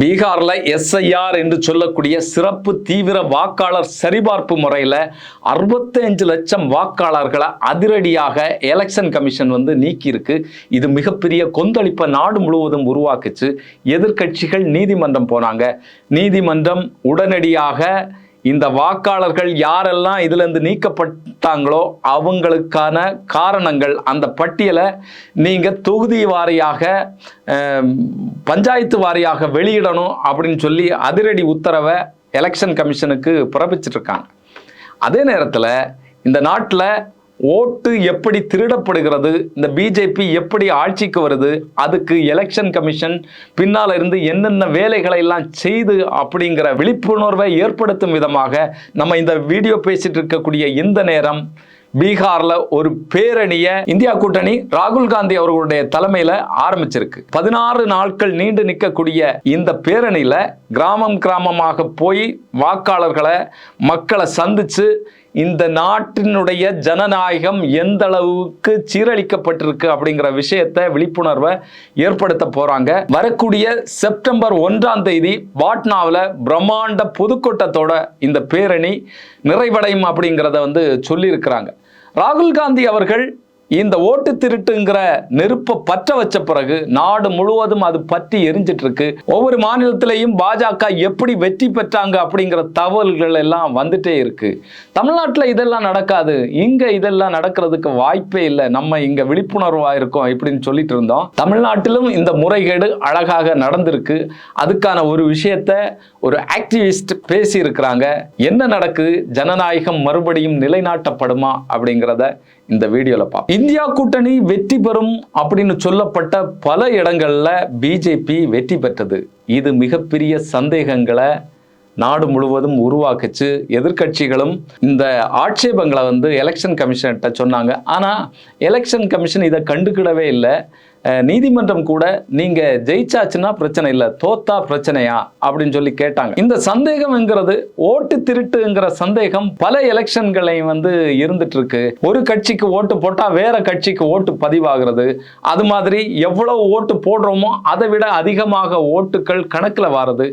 பீகாரில் எஸ்ஐஆர் என்று சொல்லக்கூடிய சிறப்பு தீவிர வாக்காளர் சரிபார்ப்பு முறையில் 65 லட்சம் வாக்காளர்களை அதிரடியாக எலெக்ஷன் கமிஷன் வந்து நீக்கியிருக்கு. இது மிகப்பெரிய கொந்தளிப்பை நாடு முழுவதும் உருவாக்குச்சு. எதிர்க்கட்சிகள் நீதிமன்றம் போனாங்க. நீதிமன்றம் உடனடியாக இந்த வாக்காளர்கள் யாரெல்லாம் இதுலேருந்து நீக்கப்பட்டாங்களோ அவங்களுக்கான காரணங்கள் அந்த பட்டியலை நீங்கள் தொகுதி வாரியாக பஞ்சாயத்து வாரியாக வெளியிடணும் அப்படின்னு சொல்லி அதிரடி உத்தரவை எலெக்ஷன் கமிஷனுக்கு பிறப்பிச்சிட்ருக்காங்க அதே நேரத்தில் இந்த நாட்டில் ஓட்டு எப்படி திருடப்படுகிறது இந்த பிஜேபி எப்படி ஆட்சிக்கு வருது அதுக்கு எலெக்ஷன் கமிஷன் பின்னால் இருந்து என்னென்ன வேலைகளை எல்லாம் செய்து அப்படிங்கிற விழிப்புணர்வை ஏற்படுத்தும் விதமாக நம்ம இந்த வீடியோ பேசிட்டு இருக்கக்கூடிய இந்த நேரம் பீகார்ல ஒரு பேரணியை இந்தியா கூட்டணி ராகுல் காந்தி அவர்களுடைய தலைமையில ஆரம்பிச்சிருக்கு. பதினாறு நாட்கள் நீண்டு நிற்கக்கூடிய இந்த பேரணியில கிராமம் கிராமமாக போய் வாக்காளர்களை மக்களை சந்திச்சு இந்த நாட்டினுடைய ஜனநாயகம் எந்த அளவுக்கு சீரழிக்கப்பட்டிருக்கு அப்படிங்கிற விஷயத்தை விழிப்புணர்வை ஏற்படுத்த போறாங்க. வரக்கூடிய செப்டம்பர் ஒன்றாம் தேதி பாட்னாவில் பிரம்மாண்ட பொதுக்கூட்டத்தோட இந்த பேரணி நிறைவடையும் அப்படிங்கிறத வந்து சொல்லியிருக்கிறாங்க. ராகுல் காந்தி அவர்கள் இந்த ஓட்டு திருட்டுங்கிற நெருப்பை பற்ற வச்ச பிறகு நாடு முழுவதும் அது பற்றி எரிஞ்சிட்டு இருக்கு ஒவ்வொரு மாநிலத்திலையும் பாஜக எப்படி வெற்றி பெற்றாங்க அப்படிங்கிற தகவல்கள் எல்லாம் வந்துட்டே இருக்கு. தமிழ்நாட்டில் இதெல்லாம் நடக்காது. இங்க இதெல்லாம் நடக்கிறதுக்கு வாய்ப்பே இல்லை. நம்ம இங்க விழிப்புணர்வா இருக்கோம் இப்படின்னு சொல்லிட்டு இருந்தோம். தமிழ்நாட்டிலும் இந்த முறைகேடு அழகாக நடந்திருக்கு. அதுக்கான ஒரு விஷயத்த ஒரு ஆக்டிவிஸ்ட் பேசி இருக்கிறாங்க என்ன நடக்குது? ஜனநாயகம் மறுபடியும் நிலைநாட்டப்படுமா அப்படிங்கிறத இந்த வீடியோல பார்ப்போம் இந்தியா கூட்டணி வெற்றி பெறும் அப்படின்னு சொல்லப்பட்ட பல இடங்கள்ல பிஜேபி வெற்றி பெற்றது. இது மிகப்பெரிய சந்தேகங்களை நாடு முழுவதும் உருவாக்குச்சு. எதிர்க்கட்சிகளும் இந்த ஆட்சேபங்களை வந்து எலெக்ஷன் கமிஷன்கிட்ட சொன்னாங்க. ஆனால் எலெக்ஷன் கமிஷன் இதை கண்டுக்கிடவே இல்லை. நீதிமன்றம் கூட நீங்க ஜெயிச்சாச்சுன்னா பிரச்சனை இல்லை தோத்தா பிரச்சனையா? அப்படின்னு சொல்லி கேட்டாங்க. இந்த சந்தேகம்ங்கிறது ஓட்டு திருட்டுங்கிற சந்தேகம் பல எலெக்ஷன்களையும் வந்து இருந்துட்டு இருக்கு ஒரு கட்சிக்கு ஓட்டு போட்டா வேற கட்சிக்கு ஓட்டு பதிவாகிறது. அது மாதிரி எவ்வளவு ஓட்டு போடுறோமோ அதை விட அதிகமாக ஓட்டுகள் கணக்கில் வாருது.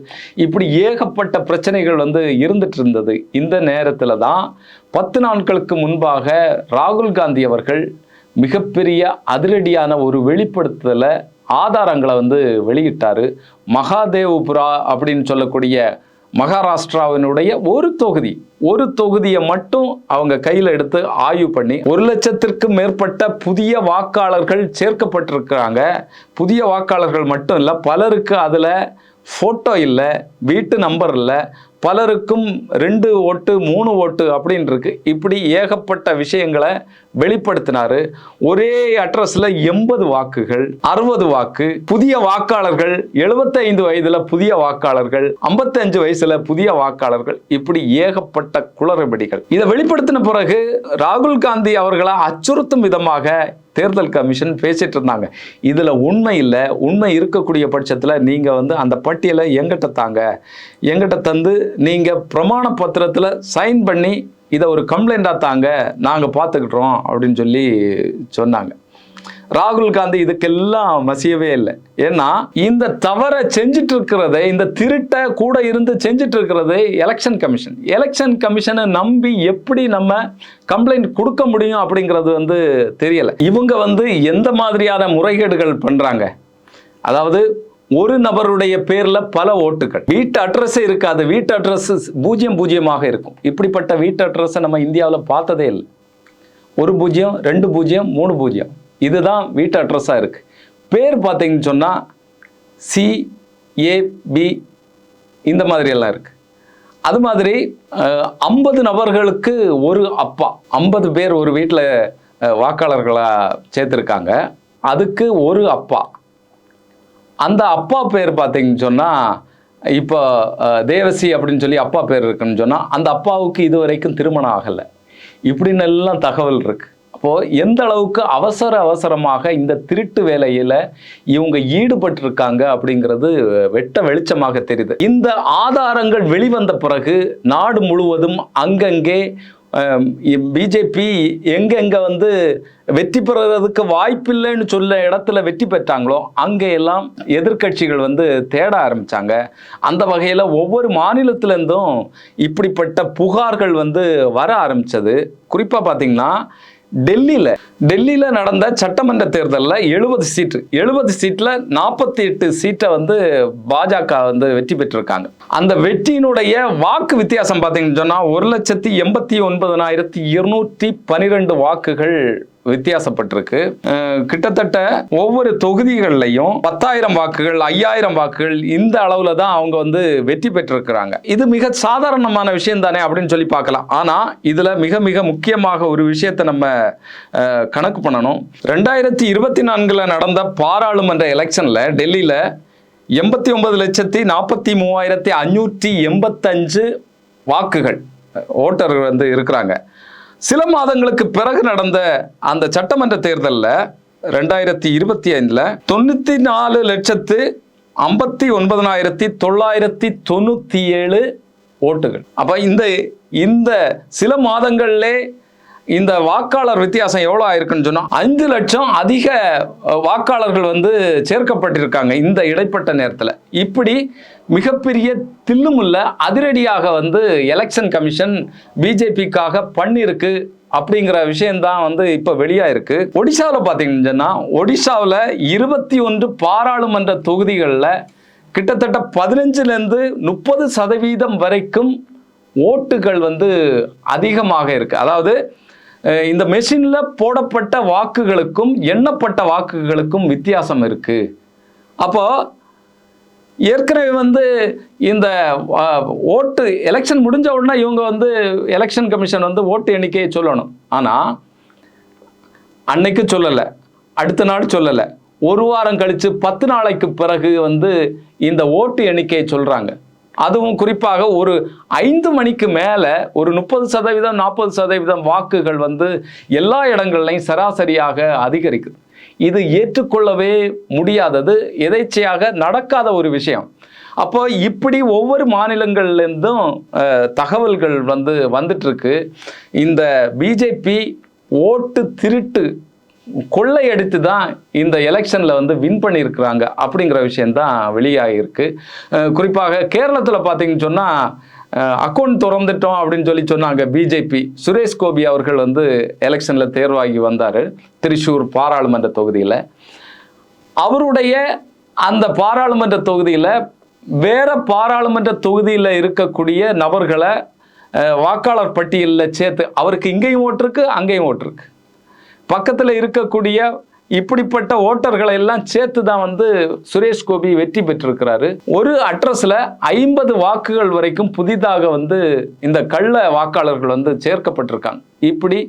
இப்படி ஏகப்பட்ட பிரச்சனைகள் வந்து இருந்துட்டு இருந்தது இந்த நேரத்தில் தான் பத்து நாட்களுக்கு முன்பாக ராகுல் காந்தி அவர்கள் மிகப்பெரிய அதிரடியான ஒரு வெளிப்படுத்துதலை ஆதாரங்களை வந்து வெளியிட்டார். மகாதேவ்புரா அப்படின்னு சொல்லக்கூடிய மகாராஷ்டிராவினுடைய ஒரு தொகுதி. ஒரு தொகுதியை மட்டும் அவங்க கையில் எடுத்து ஆய்வு பண்ணி ஒரு லட்சத்திற்கும் மேற்பட்ட புதிய வாக்காளர்கள் சேர்க்கப்பட்டிருக்கிறாங்க. புதிய வாக்காளர்கள் மட்டும் இல்லை பலருக்கு அதில் ஃபோட்டோ இல்லை வீட்டு நம்பர் இல்லை பலருக்கும் ரெண்டு ஓட்டு மூணு ஓட்டு அப்படின்னு இருக்கு. இப்படி ஏகப்பட்ட விஷயங்களை வெளிப்படுத்தினாரு. ஒரே அட்ரஸ்ல எண்பது வாக்குகள் அறுபது வாக்கு புதிய வாக்காளர்கள் 75 வயதுல புதிய வாக்காளர்கள் 55 வயசுல புதிய வாக்காளர்கள். இப்படி ஏகப்பட்ட குளறுபடிகள். இதை வெளிப்படுத்தின பிறகு ராகுல் காந்தி அவர்களை அச்சுறுத்தும் விதமாக தேர்தல் கமிஷன் பேசிட்டு இருந்தாங்க. இதில் உண்மை இல்லை. உண்மை இருக்கக்கூடிய பட்சத்தில் நீங்கள் வந்து அந்த பட்டியலை எங்கிட்ட தாங்க. எங்கிட்ட தந்து நீங்கள் பிரமாண பத்திரத்தில் சைன் பண்ணி இதை ஒரு கம்ப்ளைண்டாக தாங்க நாங்கள் பார்த்துக்கிட்டோம் அப்படின்னு சொல்லி சொன்னாங்க. ராகுல் காந்தி இதுக்கெல்லாம் மசியவே இல்லை. ஏன்னா இந்த தவறை செஞ்சுட்டு இருக்கிறதை இந்த திருட்டை கூட இருந்து செஞ்சுட்டு இருக்கிறது எலெக்ஷன் கமிஷன் எலெக்ஷன் கமிஷனை நம்பி எப்படி நம்ம கம்ப்ளைண்ட் கொடுக்க முடியும் அப்படிங்கிறது வந்து தெரியலை. இவங்க வந்து எந்த மாதிரியான முறைகேடுகள் பண்ணுறாங்க அதாவது ஒரு நபருடைய பேர்ல பல ஓட்டுகள். வீட்டு அட்ரஸே இருக்காது. வீட்டு அட்ரஸ் பூஜ்ஜியம் பூஜ்ஜியமாக இருக்கும். இப்படிப்பட்ட வீட்டு அட்ரஸை நம்ம இந்தியாவில் பார்த்ததே இல்லை. ஒரு பூஜ்ஜியம் ரெண்டு பூஜ்ஜியம் மூணு பூஜ்ஜியம். இதுதான் வீட்டு அட்ரஸாக இருக்கு. பேர் பார்த்தீங்கன்னு சொன்னால் சி ஏபி இந்த மாதிரி எல்லாம் இருக்கு. அது மாதிரி ஐம்பது நபர்களுக்கு ஒரு அப்பா ஐம்பது பேர் ஒரு வீட்டில் வாக்காளர்களாக சேர்த்துருக்காங்க. அதுக்கு ஒரு அப்பா. அந்த அப்பா பேர் பார்த்தீங்கன்னு சொன்னால் இப்போ தேவசி அப்படின்னு சொல்லி அப்பா பேர் இருக்குன்னு சொன்னால் அந்த அப்பாவுக்கு இது வரைக்கும் திருமணம் ஆகலை. இப்படின்னு எல்லாம் தகவல் இருக்கு. அப்போது எந்த அளவுக்கு அவசர அவசரமாக இந்த திருட்டு வேலையில் இவங்க ஈடுபட்டிருக்காங்க அப்படிங்கிறது வெட்ட வெளிச்சமாக தெரியுது. இந்த ஆதாரங்கள் வெளிவந்த பிறகு நாடு முழுவதும் அங்கங்கே பிஜேபி எங்கெங்கே வந்து வெற்றி பெறுறதுக்கு வாய்ப்பில்லைன்னு சொல்ல இடத்துல வெற்றி பெற்றாங்களோ அங்கே எல்லாம் எதிர்க்கட்சிகள் வந்து தேட ஆரம்பித்தாங்க அந்த வகையில் ஒவ்வொரு மாநிலத்திலேருந்தும் இப்படிப்பட்ட புகார்கள் வந்து வர ஆரம்பித்தது குறிப்பாக பார்த்திங்கன்னா டெல்லியில் டெல்லியில் நடந்த சட்டமன்ற தேர்தலில் எழுபது சீட்டு எழுபது சீட்டில் நாற்பத்தி எட்டு சீட்டை வந்து பாஜக வந்து வெற்றி பெற்றிருக்காங்க. அந்த வெற்றியினுடைய வாக்கு வித்தியாசம் பார்த்தீங்கன்னு சொன்னால் ஒரு லட்சத்தி எண்பத்தி ஒன்பதனாயிரத்தி இருநூற்றி பனிரெண்டு வாக்குகள் வித்தியாசப்பட்டிருக்கு. கிட்டத்தட்ட ஒவ்வொரு தொகுதிகள்லையும் பத்தாயிரம் வாக்குகள் ஐயாயிரம் வாக்குகள் இந்த அளவுல தான் அவங்க வந்து வெற்றி பெற்றிருக்கிறாங்க. இது மிக சாதாரணமான விஷயம் தானே அப்படின்னு சொல்லி பார்க்கலாம். ஆனா இதுல மிக மிக முக்கியமாக ஒரு விஷயத்தை நம்ம கணக்கு பண்ணணும். ரெண்டாயிரத்தி இருபத்தி நான்குல நடந்த பாராளுமன்ற எலெக்ஷன்ல டெல்லியில எண்பத்தி ஒன்பது லட்சத்தி நாற்பத்தி மூவாயிரத்தி அஞ்சூற்றி எண்பத்தஞ்சு வாக்குகள் ஓட்டர் வந்து இருக்கிறாங்க. சில மாதங்களுக்கு பிறகு நடந்த அந்த சட்டமன்ற தேர்தலில் ரெண்டாயிரத்தி இருபத்தி ஐந்தில் தொண்ணூற்றி நாலு லட்சத்து ஐம்பத்தி ஒன்பதனாயிரத்தி தொள்ளாயிரத்தி தொண்ணூற்றி ஏழு ஓட்டுகள். அப்போ இந்த இந்த சில மாதங்கள்லே இந்த வாக்காளர் வித்தியாசம் எவ்வளோ ஆயிருக்குன்னு சொன்னால் அஞ்சு லட்சம் அதிக வாக்காளர்கள் வந்து சேர்க்கப்பட்டிருக்காங்க இந்த இடைப்பட்ட நேரத்தில். இப்படி மிகப்பெரிய தில்லுமுல்ல அதிரடியாக வந்து எலெக்ஷன் கமிஷன் பிஜேபிக்காக பண்ணியிருக்கு அப்படிங்கிற விஷயம்தான் வந்து இப்போ வெளியாயிருக்கு. ஒடிசாவில் பார்த்தீங்கன்னா சொன்னால் ஒடிசாவில் இருபத்தி ஒன்று பாராளுமன்ற தொகுதிகளில் கிட்டத்தட்ட பதினஞ்சுலேருந்து முப்பது சதவீதம் வரைக்கும் ஓட்டுகள் வந்து அதிகமாக இருக்குது அதாவது இந்த மெஷினில் போடப்பட்ட வாக்குகளுக்கும் எண்ணப்பட்ட வாக்குகளுக்கும் வித்தியாசம் இருக்குது அப்போது ஏற்கனவே வந்து இந்த ஓட்டு எலெக்ஷன் முடிஞ்ச உடனே இவங்க வந்து எலெக்ஷன் கமிஷன் வந்து ஓட்டு எண்ணிக்கையை சொல்லணும். ஆனால் அன்னைக்கு சொல்லலை. அடுத்த நாள் சொல்லலை. ஒரு வாரம் கழித்து பத்து நாளைக்கு பிறகு வந்து இந்த ஓட்டு எண்ணிக்கையை சொல்கிறாங்க அதுவும் குறிப்பாக ஒரு ஐந்து மணிக்கு மேலே ஒரு முப்பது சதவீதம் நாற்பது சதவீதம் வாக்குகள் வந்து எல்லா இடங்கள்லையும் சராசரியாக அதிகரிக்குது. இது ஏற்றுக்கொள்ளவே முடியாதது எதேச்சையாக நடக்காத ஒரு விஷயம். அப்போ இப்படி ஒவ்வொரு மாநிலங்கள்லேருந்தும் தகவல்கள் வந்து வந்துட்டுருக்கு. இந்த பிஜேபி ஓட்டு திருட்டு கொள்ளையடித்து தான் இந்த எலெக்ஷனில் வந்து வின் பண்ணியிருக்கிறாங்க அப்படிங்கிற விஷயந்தான் வெளியாகியிருக்கு. குறிப்பாக கேரளத்தில் பார்த்தீங்கன்னு சொன்னால் அக்கௌண்ட் திறந்துட்டோம் அப்படின்னு சொல்லி சொன்னாங்க பிஜேபி சுரேஷ் கோபி அவர்கள் வந்து எலெக்ஷனில் தேர்வாகி வந்தார். திருச்சூர் பாராளுமன்ற தொகுதியில். அவருடைய அந்த பாராளுமன்ற தொகுதியில் வேற பாராளுமன்ற தொகுதியில் இருக்கக்கூடிய நபர்களை வாக்காளர் பட்டியலில் சேர்த்து அவருக்கு இங்கேயும் ஓட்டிருக்கு அங்கேயும் ஓட்டிருக்கு பக்கத்தில் இருக்கக்கூடிய இப்படிப்பட்ட ஓட்டர்களை எல்லாம் சேர்த்து தான் வந்து சுரேஷ் கோபி வெற்றி பெற்றிருக்கிறாரு. ஒரு அட்ரஸில் ஐம்பது வாக்குகள் வரைக்கும் புதிதாக வந்து இந்த கள்ள வாக்காளர்கள் வந்து சேர்க்கப்பட்டிருக்காங்க. இப்படி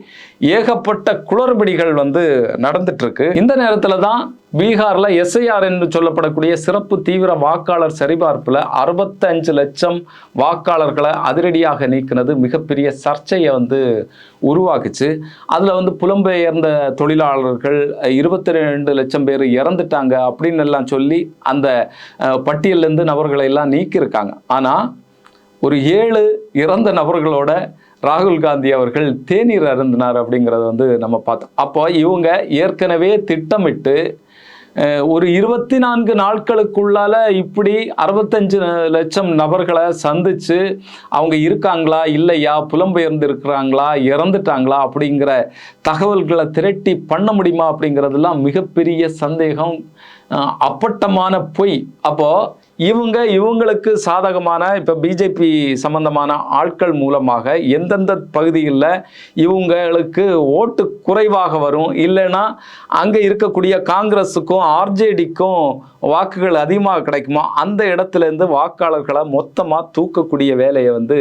ஏகப்பட்ட குளறுபடிகள் வந்து நடந்துட்டு இருக்கு. இந்த நேரத்தில் தான் பீகாரில் எஸ்ஐஆர் என்று சொல்லப்படக்கூடிய சிறப்பு தீவிர வாக்காளர் சரிபார்ப்பில் அறுபத்தஞ்சு லட்சம் வாக்காளர்களை அதிரடியாக நீக்கினது மிகப்பெரிய சர்ச்சையை வந்து உருவாக்குச்சு. அதில் வந்து புலம்பெயர்ந்த தொழிலாளர்கள் இருபத்தி ரெண்டு லட்சம் பேர் இறந்துட்டாங்க அப்படின்னு எல்லாம் சொல்லி அந்த பட்டியலேருந்து நபர்களை எல்லாம் நீக்கியிருக்காங்க. ஆனால் ஒரு ஏழு இறந்த நபர்களோட ராகுல் காந்தி அவர்கள் தேநீர் அருந்தினார் அப்படிங்கிறத வந்து நம்ம பார்த்தோம். அப்போ இவங்க ஏற்கனவே திட்டமிட்டு ஒரு இருபத்தி நான்கு நாட்களுக்குள்ளால இப்படி அறுபத்தஞ்சு லட்சம் நபர்களை சந்திச்சு அவங்க இருக்காங்களா இல்லையா புலம்பெயர்ந்து இருக்கிறாங்களா இறந்துட்டாங்களா அப்படிங்கிற தகவல்களை திரட்டி பண்ண முடியுமா அப்படிங்கிறதெல்லாம் மிகப்பெரிய சந்தேகம் அப்பட்டமான பொய். அப்போ இவங்க இவங்களுக்கு சாதகமான இப்போ பிஜேபி சம்பந்தமான ஆட்கள் மூலமாக எந்தெந்த பகுதிகளில் இவங்களுக்கு ஓட்டு குறைவாக வரும் இல்லைன்னா அங்கே இருக்கக்கூடிய காங்கிரஸுக்கும் ஆர்ஜேடிக்கும் வாக்குகள் அதிகமாக கிடைக்குமோ அந்த இடத்துல இருந்து வாக்காளர்களை மொத்தமாக தூக்கக்கூடிய வேலையை வந்து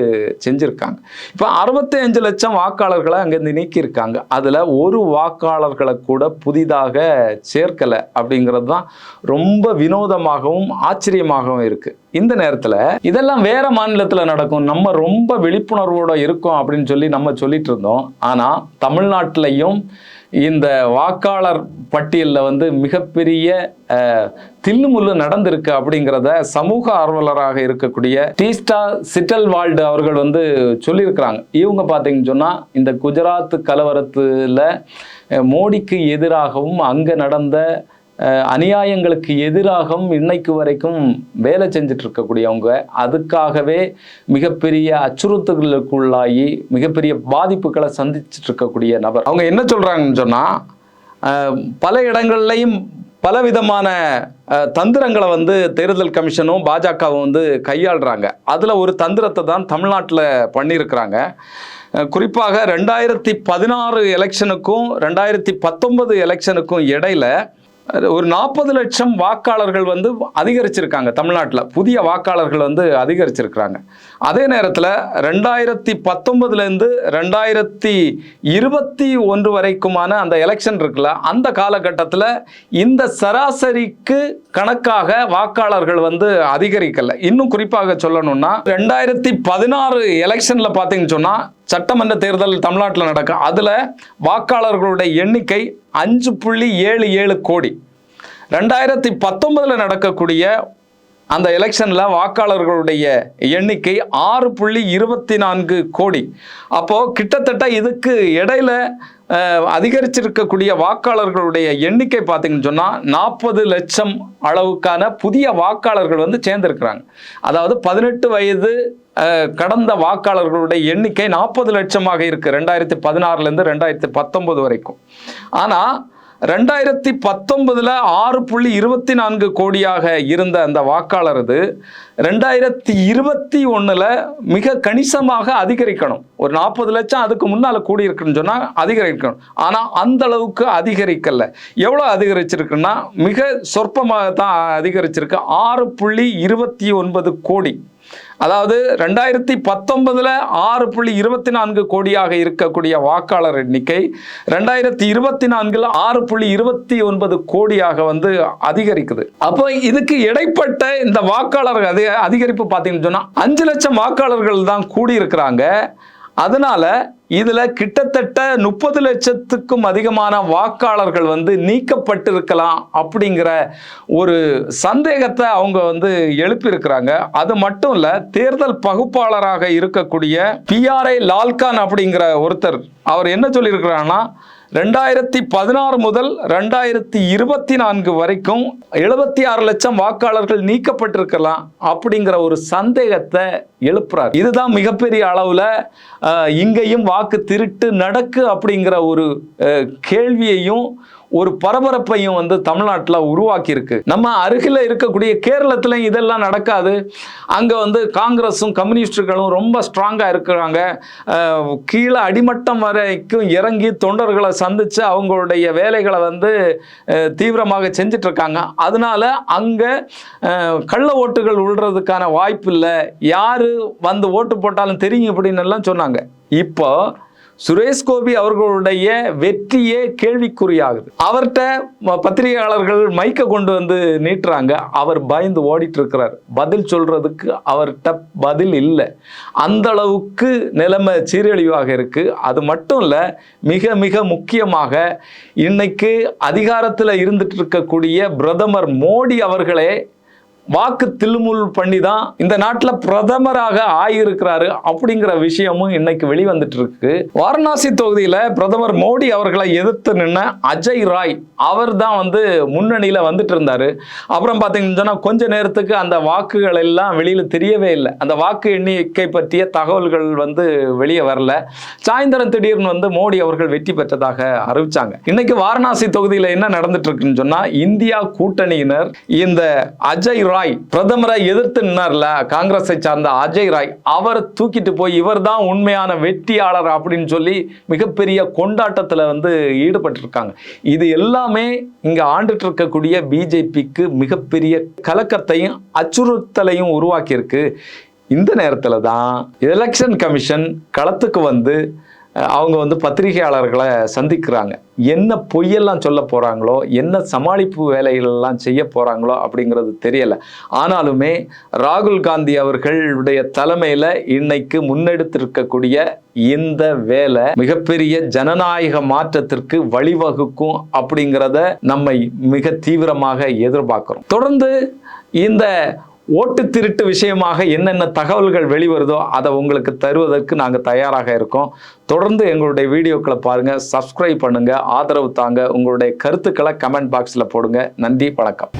செஞ்சுருக்காங்க. இப்போ அறுபத்தி அஞ்சு லட்சம் வாக்காளர்களை அங்கேருந்து நீக்கியிருக்காங்க. அதில் ஒரு வாக்காளர்களை கூட புதிதாக சேர்க்கலை அப்படிங்கிறது தான் ரொம்ப வினோதமாகவும் காரணமாகவும் இருக்கு. இந்த நேரத்தில் இதெல்லாம் வேற மாநிலத்தில் நடக்கும். நம்ம ரொம்ப விழிப்புணர்வோட இருக்கோம் அப்படின்னு சொல்லி நம்ம சொல்லிட்டு இருந்தோம். ஆனால் தமிழ்நாட்டிலையும் இந்த வாக்காளர் பட்டியலில் வந்து மிகப்பெரிய அஹ், தில்லுமுல்லு நடந்திருக்கு அப்படிங்கிறத சமூக ஆர்வலராக இருக்கக்கூடிய டீஸ்டா சிட்டல்வால்டு அவர்கள் வந்து சொல்லியிருக்கிறாங்க. இவங்க பார்த்தீங்கன்னு சொன்னால் இந்த குஜராத் கலவரத்தில் மோடிக்கு எதிராகவும் அங்கே நடந்த அநியாயங்களுக்கு எதிராகவும் இன்னைக்கு வரைக்கும் வேலை செஞ்சுட்டு இருக்கக்கூடியவங்க அதுக்காகவே மிகப்பெரிய அச்சுறுத்தல்களுக்குள்ளாகி மிகப்பெரிய பாதிப்புகளை சந்திச்சுட்டு இருக்கக்கூடிய நபர். அவங்க என்ன சொல்கிறாங்கன்னு சொன்னால் பல இடங்கள்லையும் பலவிதமான தந்திரங்களை வந்து தேர்தல் கமிஷனும் பாஜகவும் வந்து கையாளுறாங்க. அதில் ஒரு தந்திரத்தை தான் தமிழ்நாட்டில் பண்ணியிருக்கிறாங்க. குறிப்பாக ரெண்டாயிரத்தி பதினாறு எலெக்ஷனுக்கும் ரெண்டாயிரத்தி பத்தொன்பது எலெக்ஷனுக்கும் இடையில ஒரு நாற்பது லட்சம் வாக்காளர்கள் வந்து அதிகரிச்சிருக்காங்க தமிழ்நாட்டில். புதிய வாக்காளர்கள் வந்து அதிகரிச்சிருக்கிறாங்க. அதே நேரத்தில் ரெண்டாயிரத்தி பத்தொன்பதுலேருந்து ரெண்டாயிரத்தி இருபத்தி ஒன்று வரைக்குமான அந்த எலெக்ஷன் இருக்குல்ல அந்த காலகட்டத்தில் இந்த சராசரிக்கு கணக்காக வாக்காளர்கள் வந்து அதிகரிக்கலை. இன்னும் குறிப்பாக சொல்லணும்னா ரெண்டாயிரத்தி பதினாறு எலெக்ஷனில் பார்த்தீங்கன்னு சொன்னால் சட்டமன்ற தேர்தல் தமிழ்நாட்டில் நடக்கும் அதில் வாக்காளர்களுடைய எண்ணிக்கை அஞ்சு புள்ளி ஏழு ஏழு கோடி. ரெண்டாயிரத்தி பத்தொன்பதில் நடக்கக்கூடிய அந்த எலெக்ஷனில் வாக்காளர்களுடைய எண்ணிக்கை ஆறு புள்ளி இருபத்தி நான்கு கோடி. அப்போது கிட்டத்தட்ட இதுக்கு இடையில அதிகரிச்சிருக்கக்கூடிய வாக்காளர்களுடைய எண்ணிக்கை பார்த்தீங்கன்னு சொன்னால் நாற்பது லட்சம் அளவுக்கான புதிய வாக்காளர்கள் வந்து சேர்ந்திருக்கிறாங்க. அதாவது பதினெட்டு வயது கடந்த வாக்காளர்களுடைய எண்ணிக்கை நாற்பது லட்சமாக இருக்குது ரெண்டாயிரத்தி பதினாறுலேருந்து ரெண்டாயிரத்தி பத்தொன்பது வரைக்கும். ஆனால் ரெண்டாயிரத்தி பத்தொன்பதுல ஆறு புள்ளி இருபத்தி நான்கு கோடியாக இருந்த அந்த வாக்காளர் இது ரெண்டாயிரத்தி இருபத்தி ஒன்றில் மிக கணிசமாக அதிகரிக்கணும். ஒரு நாற்பது லட்சம் அதுக்கு முன்னால் கூடி இருக்குன்னு அதிகரிக்கணும். ஆனால் அந்த அளவுக்கு அதிகரிக்கலை. எவ்வளோ அதிகரிச்சிருக்குன்னா மிக சொற்பமாக தான் அதிகரிச்சிருக்கு. ஆறு புள்ளி இருபத்தி ஒன்பது கோடி. அதாவது ரெண்டாயிரத்தி பத்தொன்பதில் ஆறு புள்ளி இருபத்தி நான்கு கோடியாக இருக்கக்கூடிய வாக்காளர் எண்ணிக்கை ரெண்டாயிரத்தி இருபத்தி நான்கில் ஆறு புள்ளி இருபத்தி ஒன்பது கோடியாக வந்து அதிகரிக்குது. அப்போ இதுக்கு இடைப்பட்ட இந்த வாக்காளர் அதிக அதிகரிப்பு பார்த்தீங்கன்னு சொன்னால் அஞ்சு லட்சம் வாக்காளர்கள் தான் கூடியிருக்கிறாங்க. அதனால இதுல கிட்டத்தட்ட முப்பது லட்சத்துக்கும் அதிகமான வாக்காளர்கள் வந்து நீக்கப்பட்டிருக்கலாம் அப்படிங்கிற ஒரு சந்தேகத்தை அவங்க வந்து எழுப்பியிருக்கிறாங்க. அது மட்டும் இல்ல தேர்தல் பகுப்பாளராக இருக்கக்கூடிய பிஆர்ஐ லால்கான் அப்படிங்கிற ஒருத்தர் அவர் என்ன சொல்லியிருக்கிறாங்கன்னா ரெண்டாயிரத்தி பதினாறு முதல் ரெண்டாயிரத்தி இருபத்தி நான்கு வரைக்கும் எழுபத்தி ஆறு லட்சம் வாக்காளர்கள் நீக்கப்பட்டிருக்கலாம் அப்படிங்கிற ஒரு சந்தேகத்தை எழுப்புறார். இதுதான் மிகப்பெரிய அளவில் இங்கேயும் வாக்கு திருட்டு நடக்கு அப்படிங்கிற ஒரு கேள்வியையும் ஒரு பரபரப்பையும் வந்து தமிழ்நாட்டில் உருவாக்கியிருக்கு. நம்ம அருகில் இருக்கக்கூடிய கேரளத்தில் இதெல்லாம் நடக்காது. அங்கே வந்து காங்கிரஸும் கம்யூனிஸ்டுகளும் ரொம்ப ஸ்ட்ராங்காக இருக்கிறாங்க. கீழே அடிமட்டம் வரைக்கும் இறங்கி தொண்டர்களை சந்தித்து அவங்களுடைய வேலைகளை வந்து தீவிரமாக செஞ்சிட்ருக்காங்க அதனால் அதனால அங்கே கள்ள ஓட்டுகள் விழுறதுக்கான வாய்ப்பு இல்லை. யார் வந்து ஓட்டு போட்டாலும் தெரியும் இப்படின்னு எல்லாம் சொன்னாங்க. இப்போ சுரேஷ் கோபி அவர்களுடைய வெற்றியே கேள்விக்குறியாகுது. அவர்கிட்ட பத்திரிகையாளர்கள் மைக்க கொண்டு வந்து நீட்டுறாங்க. அவர் பயந்து ஓடிட்டு இருக்கிறார் பதில் சொல்றதுக்கு அவர்கிட்ட பதில் இல்லை. அந்த அளவுக்கு நிலைமை சீரழிவாக இருக்கு. அது மட்டும் இல்ல மிக மிக முக்கியமாக இன்னைக்கு அதிகாரத்தில் இருந்துட்டு இருக்கக்கூடிய பிரதமர் மோடி அவர்களே வாக்கு தில்முல் பண்ணி தான் இந்த நாட்டில் பிரதமராக ஆகியிருக்கிறாரு அப்படிங்கிற விஷயமும் இன்னைக்கு வெளிவந்துட்டு இருக்கு வாரணாசி தொகுதியில் பிரதமர் மோடி அவர்களை எதிர்த்து நின்ன அஜய் ராய் அவர் தான் வந்து முன்னணியில் வந்துட்டு இருந்தாரு அப்புறம் பார்த்தீங்கன்னு கொஞ்ச நேரத்துக்கு அந்த வாக்குகள் எல்லாம் வெளியில் தெரியவே இல்லை. அந்த வாக்கு எண்ணிக்கை பற்றிய தகவல்கள் வந்து வெளியே வரல. சாயந்தரம் திடீர்னு வந்து மோடி அவர்கள் வெற்றி பெற்றதாக அறிவிச்சாங்க. இன்னைக்கு வாரணாசி தொகுதியில் என்ன நடந்துட்டு இருக்குன்னு சொன்னா இந்தியா கூட்டணியினர் இந்த அஜய் ராய் ராய் பிரதமரை எதிர்த்து நின்னார்ல? காங்கிரஸை சார்ந்த அஜய் ராய். அவர் தூக்கிட்டு போய் இவர் தான் உண்மையான வெற்றியாளர் அப்படின்னு சொல்லி மிகப்பெரிய கொண்டாட்டத்தில் வந்து ஈடுபட்டிருக்காங்க. இது எல்லாமே இங்கே ஆண்டுட்டு இருக்கக்கூடிய பிஜேபிக்கு மிகப்பெரிய கலக்கத்தையும் அச்சுறுத்தலையும் உருவாக்கியிருக்கு. இந்த நேரத்தில் தான் எலெக்ஷன் கமிஷன் களத்துக்கு வந்து அவங்க வந்து பத்திரிகையாளர்களை சந்திக்கிறாங்க. என்ன பொய்யெல்லாம் சொல்ல போகிறாங்களோ என்ன சமாளிப்பு வேலைகளெல்லாம் செய்ய போகிறாங்களோ அப்படிங்கிறது தெரியலை. ஆனாலுமே ராகுல் காந்தி அவர்களுடைய தலைமையில் இன்னைக்கு முன்னெடுத்திருக்கக்கூடிய இந்த வேலை மிகப்பெரிய ஜனநாயக மாற்றத்திற்கு வழிவகுக்கும் அப்படிங்கிறத நம்மை மிக தீவிரமாக எதிர்பார்க்கிறோம். தொடர்ந்து இந்த ஓட்டு திருட்டு விஷயமாக என்னென்ன தகவல்கள் வெளிவருதோ அதை உங்களுக்கு தருவதற்கு நாங்கள் தயாராக இருக்கோம். தொடர்ந்து எங்களுடைய வீடியோக்களை பாருங்கள் சப்ஸ்கிரைப் பண்ணுங்கள் ஆதரவு தாங்க. உங்களுடைய கருத்துக்களை கமெண்ட் பாக்ஸில் போடுங்க. நன்றி வணக்கம்.